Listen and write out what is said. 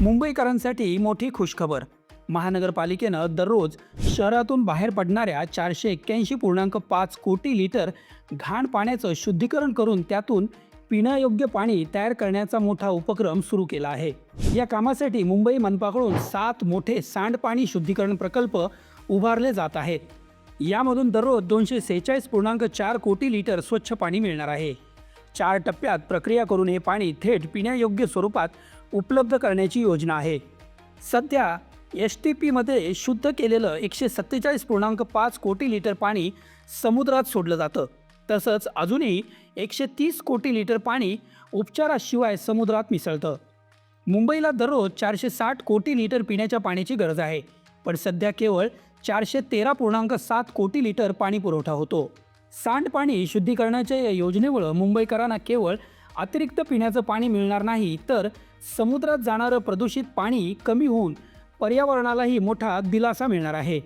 मुंबईकरांसाठी मोठी खुशखबर. महानगरपालिकेनं दररोज शहरातून बाहेर पडणाऱ्या चारशे एक्क्याऐंशी पूर्णांक पाच कोटी लिटर घाण पाण्याचं शुद्धीकरण करून त्यातून पिण्यायोग्य पाणी तयार करण्याचा मोठा उपक्रम सुरू केला आहे. या कामासाठी मुंबई मनपाकडून सात मोठे सांडपाणी शुद्धीकरण प्रकल्प उभारले जात आहेत. यामधून दररोज दोनशे सेहेचाळीस पूर्णांक चार कोटी लिटर स्वच्छ पाणी मिळणार आहे. चार टप्प्यात प्रक्रिया करून हे पाणी थेट पिण्यायोग्य स्वरूपात उपलब्ध करण्याची योजना आहे. सध्या एस टी पीमध्ये शुद्ध केलेलं एकशे सत्तेचाळीस पूर्णांक पाच कोटी लिटर पाणी समुद्रात सोडलं जातं. तसंच अजूनही एकशे तीस कोटी लिटर पाणी उपचाराशिवाय समुद्रात मिसळतं. मुंबईला दररोज चारशे साठ कोटी लिटर पिण्याच्या पाण्याची गरज आहे. पण सध्या केवळ चारशे तेरा पूर्णांक सात कोटी लिटर पाणी पुरवठा होतो. सांडपाणी शुद्धीकरणाच्या या योजनेमुळं मुंबईकरांना केवळ अतिरिक्त पिण्याचं पाणी मिळणार नाही तर समुद्रात जाणारं प्रदूषित पाणी कमी होऊन पर्यावरणालाही मोठा दिलासा मिळणार आहे.